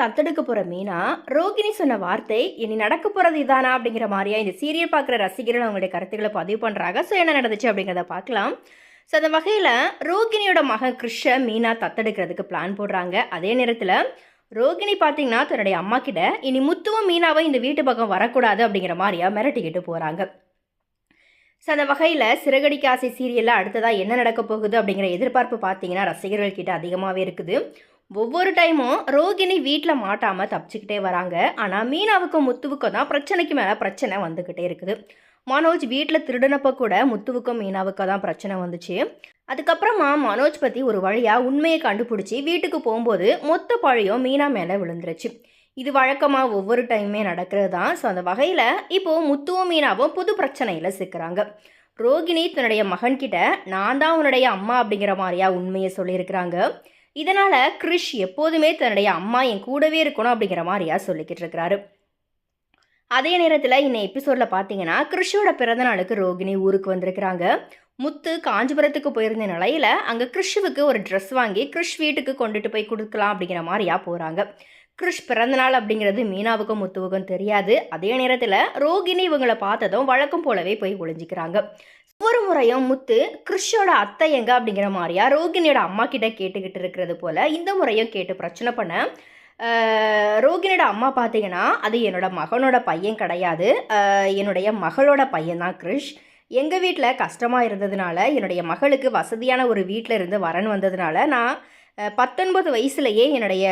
தத்தெடுக்க போகிற மீனா ரோகிணி சொன்ன வார்த்தை இனி நடக்க போகிறது இதானா அப்படிங்கிற மாதிரியா இந்த சீரியல் பார்க்குற ரசிகர்கள் அவங்களுடைய கருத்துக்களை பதிவு பண்ணுறாங்க ஸோ என்ன நடந்துச்சு அப்படிங்கிறத பார்க்கலாம். ஸோ அந்த வகையில் ரோகிணியோட மகன் கிருஷ மீனா தத்தெடுக்கிறதுக்கு பிளான் போடுறாங்க. அதே நேரத்தில் ரோகிணி பார்த்தீங்கன்னா தன்னுடைய அம்மா கிட்ட இனி முத்துவும் மீனாவும் இந்த வீட்டு பக்கம் வரக்கூடாது அப்படிங்கிற மாதிரியா மிரட்டிக்கிட்டு போகிறாங்க ஸோ அந்த வகையில் சிறகடிக்க ஆசை சீரியலில் அடுத்ததாக என்ன நடக்க போகுது அப்படிங்கிற எதிர்பார்ப்பு பார்த்தீங்கன்னா ரசிகர்கள் கிட்ட அதிகமாகவே இருக்குது. ஒவ்வொரு டைமும் ரோகிணி வீட்டில் மாட்டாமல் தப்பிச்சுக்கிட்டே வராங்க. ஆனால் மீனாவுக்கும் முத்துவுக்கும் தான் பிரச்சனைக்கு மேலே பிரச்சனை வந்துக்கிட்டே இருக்குது. மனோஜ் வீட்டில் திருடினப்போ கூட முத்துவுக்கும் மீனாவுக்கும் தான் பிரச்சனை வந்துச்சு. அதுக்கப்புறமா மனோஜ் பற்றி ஒரு வழியாக உண்மையை கண்டுபிடிச்சி வீட்டுக்கு போகும்போது மொத்த பழையும் மீனா மேலே விழுந்துருச்சு. இது வழக்கமாக ஒவ்வொரு டைமே நடக்கிறது தான். ஸோ அந்த வகையில் இப்போது முத்துவும் மீனாவும் புது பிரச்சனையில் சிக்கிறாங்க. ரோகிணி தன்னுடைய மகன்கிட்ட நான் தான் உன்னுடைய அம்மா அப்படிங்கிற மாதிரியா உண்மையை சொல்லியிருக்கிறாங்க. இதனால் கிறிஷ் எப்போதுமே தன்னுடைய அம்மா என் கூடவே இருக்கணும் அப்படிங்கிற மாதிரியா சொல்லிக்கிட்டு இருக்கிறாரு. அதே நேரத்தில் இன்னை எபிசோடில் பார்த்தீங்கன்னா கிறிஷோட பிறந்த நாளுக்கு ரோகிணி ஊருக்கு வந்திருக்கிறாங்க. முத்து காஞ்சிபுரத்துக்கு போயிருந்த நிலையில் அங்கே கிறிஷுவுக்கு ஒரு ட்ரெஸ் வாங்கி கிறிஷ் வீட்டுக்கு கொண்டுட்டு போய் கொடுக்கலாம் அப்படிங்கிற மாதிரியா போகிறாங்க கிறிஷ் பிறந்தநாள் அப்படிங்கிறது மீனாவுக்கும் முத்துவுக்கும் தெரியாது. அதே நேரத்தில் ரோகிணி இவங்களை பார்த்ததும் வழக்கம் போலவே போய் ஒளிஞ்சிக்கிறாங்க. ஒவ்வொரு முறையும் முத்து கிறிஷோட அத்தை எங்க அப்படிங்கிற மாதிரியா ரோகிணியோட அம்மா கிட்ட கேட்டுக்கிட்டு இருக்கிறது போல இந்த முறையும் கேட்டு பிரச்சனை பண்ண ரோகிணியோட அம்மா பார்த்தீங்கன்னா அது என்னோட மகனோட பையன் கிடையாது. என்னுடைய மகளோட பையன் தான் கிறிஷ் எங்கள் வீட்டில் கஷ்டமாக இருந்ததுனால என்னுடைய மகளுக்கு வசதியான ஒரு வீட்டில் இருந்து வரன் வந்ததுனால நான் பத்தொன்பது வயசுலேயே என்னுடைய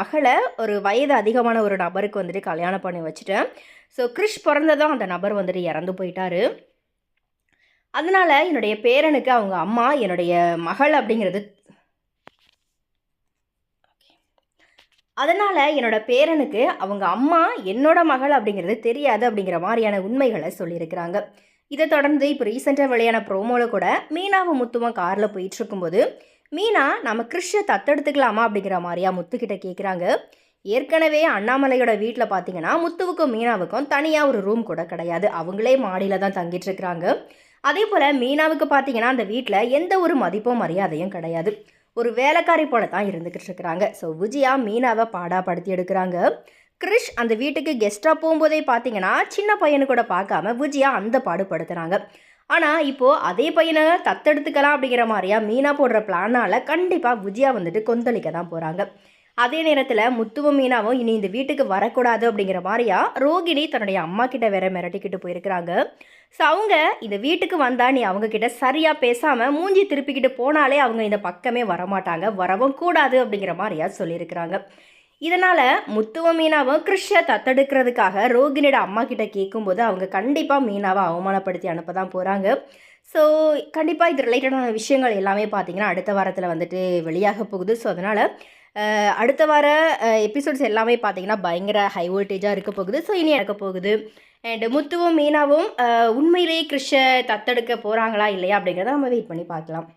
மகளை ஒரு வயது அதிகமான ஒரு நபருக்கு வந்துட்டு கல்யாணம் பண்ணி வச்சுட்டேன். ஸோ கிறிஷ் பிறந்ததும் அந்த நபர் வந்துட்டு இறந்து போயிட்டாரு. அதனால் என்னுடைய பேரனுக்கு அவங்க அம்மா என்னுடைய மகள் அப்படிங்கிறது அதனால் என்னோட பேரனுக்கு அவங்க அம்மா என்னோட மகள் அப்படிங்கிறது தெரியாது அப்படிங்கிற மாதிரியான உண்மைகளை சொல்லியிருக்கிறாங்க. இதை தொடர்ந்து இப்போ ரீசெண்டாக வெளியான ப்ரோமோவில் கூட மீனாவும் முத்துவும் காரில் போயிட்டுருக்கும்போது மீனா நம்ம கிறிஷை தத்தெடுத்துக்கலாமா? அப்படிங்கிற மாதிரியா முத்துக்கிட்ட கேட்குறாங்க ஏற்கனவே அண்ணாமலையோட வீட்டில் பார்த்தீங்கன்னா முத்துவுக்கும் மீனாவுக்கும் தனியாக ஒரு ரூம் கூட கிடையாது. அவங்களே மாடியில் தான் தங்கிட்டு இருக்கிறாங்க அதே போல் மீனாவுக்கு பார்த்தீங்கன்னா அந்த வீட்டில் எந்த ஒரு மதிப்பும் மரியாதையும் கிடையாது. ஒரு வேலைக்காரி போல தான் இருந்துக்கிட்டு இருக்கிறாங்க. ஸோ விஜயா மீனாவை பாடாப்படுத்தி எடுக்கிறாங்க. கிறிஷ் அந்த வீட்டுக்கு கெஸ்ட்டாக போகும்போதே பார்த்தீங்கன்னா சின்ன பையனு கூட பார்க்காம விஜயா அந்த பாடுபடுத்துகிறாங்க ஆனால் இப்போது அதே பையனை தத்தெடுத்துக்கலாம் அப்படிங்கிற மாதிரியா மீனா போடுற பிளானால் கண்டிப்பாக விஜயா வந்துட்டு கொந்தளிக்க தான் போகிறாங்க அதே நேரத்தில் முத்துவும் மீனாவும் இனி இந்த வீட்டுக்கு வரக்கூடாது அப்படிங்கிற மாதிரியா ரோகிணி தன்னுடைய அம்மா கிட்ட வேற மிரட்டிக்கிட்டு போயிருக்கிறாங்க. ஸோ அவங்க இந்த வீட்டுக்கு வந்தால் நீ அவங்க கிட்ட சரியாக பேசாமல் மூஞ்சி திருப்பிக்கிட்டு போனாலே அவங்க இந்த பக்கமே வரமாட்டாங்க வரவும் கூடாது அப்படிங்கிற மாதிரியா சொல்லியிருக்கிறாங்க. இதனால் முத்துவ மீனாவும் கிருஷ்ண தத்தெடுக்கிறதுக்காக ரோகிணியோட அம்மா கிட்ட கேட்கும்போது அவங்க கண்டிப்பாக மீனாவை அவமானப்படுத்தி அனுப்ப தான் போகிறாங்க ஸோ கண்டிப்பாக இது ரிலேட்டடான விஷயங்கள் எல்லாமே பார்த்தீங்கன்னா அடுத்த வாரத்தில் வந்துட்டு வெளியாக போகுது. ஸோ அதனால் அடுத்த வார எபிசோட்ஸ் எல்லாமே பார்த்தீங்கன்னா பயங்கர ஹை வோல்டேஜாக இருக்க போகுது. ஸோ இனி இருக்க போகுது. அண்டு முத்துவும் மீனாவும் உண்மையிலேயே கிருஷ்ண தத்தெடுக்க போகிறாங்களா இல்லையா அப்படிங்கிறத நம்ம வெயிட் பண்ணி பார்க்கலாம்.